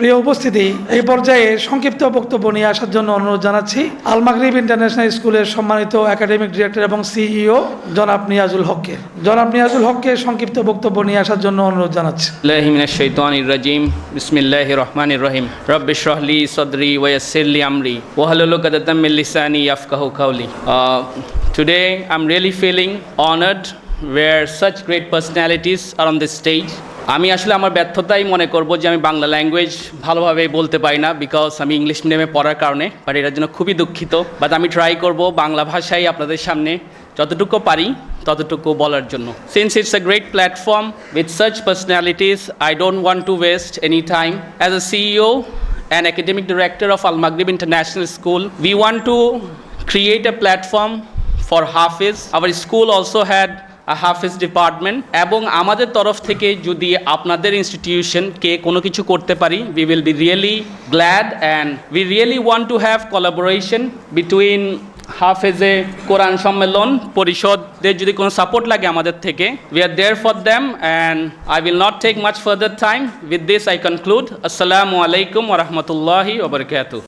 প্রিয় উপস্থিতি, এই পর্যায়ে সংক্ষিপ্ত বক্তব্য নিয়ে আসার জন্য অনুরোধ জানাচ্ছি। আলমাগরিব ইন্টারন্যাশনাল স্কুলের সম্মানিত একাডেমিক ডিরেক্টর এবং সিইও জনাব নিয়াজুল হককে। জনাব নিয়াজুল হককে সংক্ষিপ্ত বক্তব্য নিয়ে আসার জন্য অনুরোধ জানাচ্ছি। রাজিম। বিসমিল্লাহ রহমান রহিম। রব্বিশ রহলি সদরি ওয়াসিরলি আমরি। ওয়াহলুকাদামিল্লিসানি ইয়াফকাহু কাউলি today I am really feeling honoured where such great personalities are on this stage. আমি আসলে আমার ব্যর্থতাই মনে করব যে আমি বাংলা ল্যাঙ্গুয়েজ ভালোভাবে বলতে পারি না বিকজ আমি ইংলিশ মিডিয়ামে পড়ার কারণে বাট এটার জন্য খুবই দুঃখিত। বাট আমি ট্রাই করব বাংলা ভাষায় আপনাদের সামনে যতটুকু পারি ততটুকু বলার জন্য। Since it's a great platform with such personalities I don't want to waste any time as a CEO and academic director of Al Maghrib International School, we want to create a platform for Hafiz. Our school also had Hafiz department এবং আমাদের তরফ থেকে যদি আপনাদের institution কে কোনো কিছু করতে পারি, we will be really glad and we really want to have collaboration between হাফেজে কোরআন সম্মেলন পরিষদের যদি কোনো সাপোর্ট লাগে আমাদের থেকে we are there for them and I will not take much further time with this I conclude আসসালামু আলাইকুম ওরহমতুল্লাহি ওবরকাতু